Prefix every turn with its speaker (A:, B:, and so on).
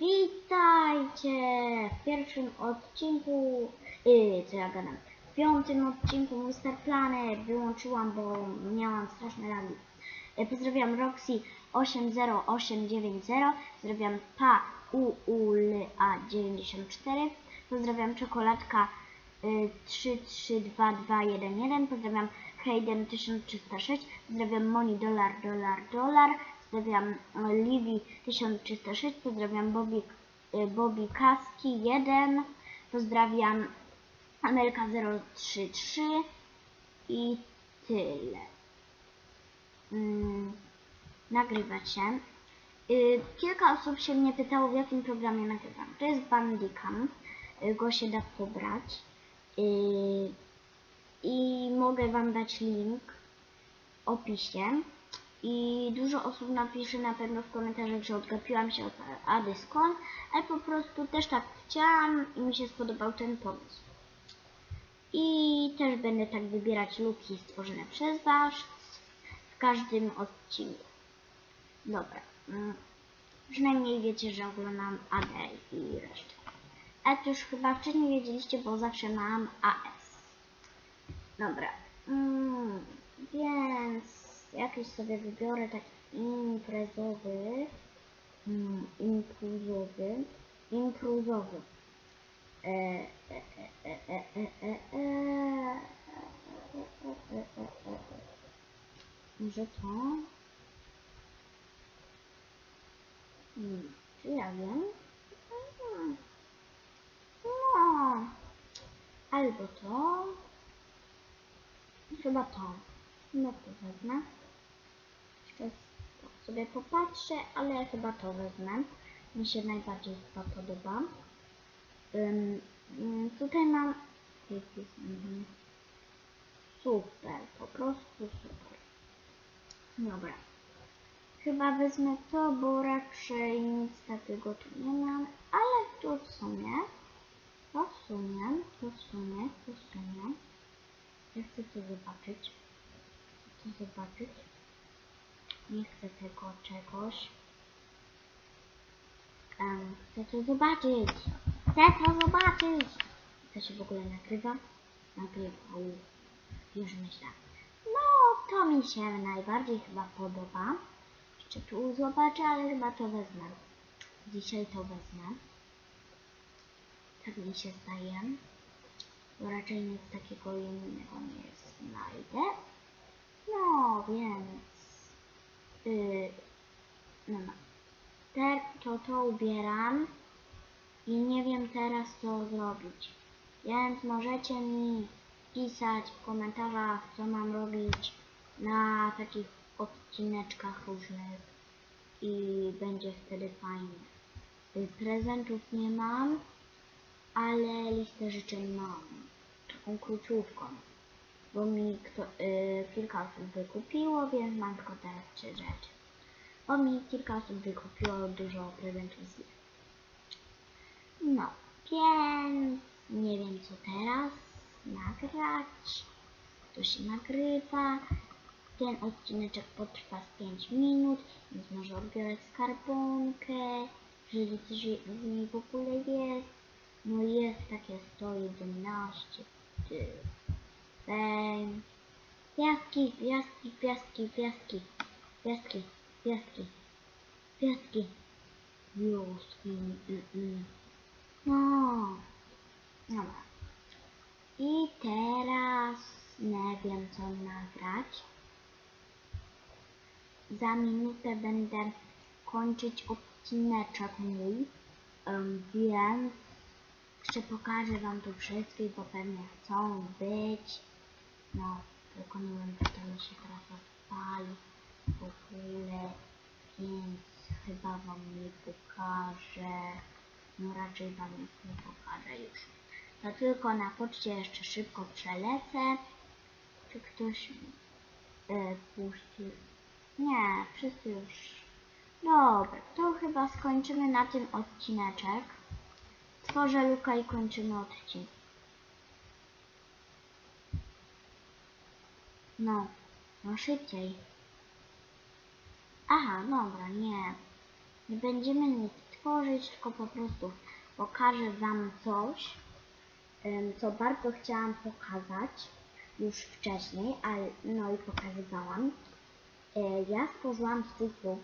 A: Witajcie w pierwszym odcinku, yy, co ja gadam, w piątym odcinku Mr. Planet wyłączyłam, bo miałam straszne lagi. Yy, pozdrawiam Roxy 80890, pozdrawiam Pa UULA 94, pozdrawiam Czekoladka y, 332211, pozdrawiam Hayden 1306, pozdrawiam Moni Dolar Dolar Dolar, pozdrawiam y, Livi 1306, pozdrawiam Bobby, y, Bobby Kaski 1, pozdrawiam Amelka 033 i tyle. Mm, nagrywa się. Y, Kilka osób się mnie pytało, w jakim programie nagrywam. To jest Bandicam. Y, Go się da pobrać. Y, I mogę Wam dać link w opisie. I dużo osób napisze na pewno w komentarzach, że odgapiłam się od Adyskon, ale po prostu też tak chciałam i mi się spodobał ten pomysł. I też będę tak wybierać luki stworzone przez Was w każdym odcinku. Dobra. mm, Przynajmniej wiecie, że oglądam AD i resztę. A to już chyba wcześniej wiedzieliście, bo zawsze mam AS. Dobra. Mm, więc jakiś sobie wybiorę taki imprezowy, mm, impulzowy. E, e, e, e, e, e, e, e, Może to? Hmm, czy ja wiem? No, albo to, chyba to. No to wezmę. Jeszcze sobie popatrzę, ale chyba to wezmę. Mi się najbardziej chyba podoba. Ym, tutaj mam... Mhm. Super, po prostu super. Dobra. Chyba wezmę to, bo raczej nic takiego tu nie mam, ale tu w sumie, to w sumie, to w sumie, to w sumie, ja chcę to zobaczyć, zobaczyć, nie chcę tego czegoś, um, chcę to zobaczyć, chcę to zobaczyć, to się w ogóle nagrywa, nagrywa, u, już myślę, no to mi się najbardziej chyba podoba, jeszcze tu zobaczę, ale chyba to wezmę. Dzisiaj to wezmę. Tak mi się zdaje. Bo raczej nic takiego innego nie znajdę. No, więc... Yy, no. Te, to to ubieram. I nie wiem teraz co zrobić. Więc możecie mi pisać w komentarzach, co mam robić na takich odcineczkach różnych i będzie wtedy fajnie. Y, Prezentów nie mam, ale listę życzeń mam. Taką króciutką, bo mi kto, y, kilka osób wykupiło, więc mam tylko teraz trzy rzeczy. Bo mi kilka osób wykupiło dużo prezentów z. No, więc nie wiem co teraz nagrać. To się nagrywa. Ten odcineczek potrwa z 5 minut, więc może odbiorę skarbonkę, jeżeli coś z niej w ogóle jest. No jest takie 111. Ty. Fame. Piaski, piaski, piaski, piaski, piaski, piaski, piaski. Wioski, mm, mm. No. Dobra. I teraz nie wiem co nagrać. Za minutę będę kończyć odcineczek mój, um, więc jeszcze pokażę wam tu wszystkich, bo pewnie chcą być. No, tylko nie wiem, czy się teraz odpali w ogóle, więc chyba wam nie pokażę. No raczej wam nie pokażę już. To tylko na poczcie jeszcze szybko przelecę. Czy ktoś yy, puści? Nie, wszyscy już. Dobra, to chyba skończymy na tym odcineczek. Tworzę luka i kończymy odcinek. No, no szybciej. Aha, dobra, nie. Nie będziemy nic, tylko otworzyć, tylko po prostu pokażę Wam coś, co bardzo chciałam pokazać już wcześniej, ale no i pokazywałam. E, Ja stworzyłam swój klub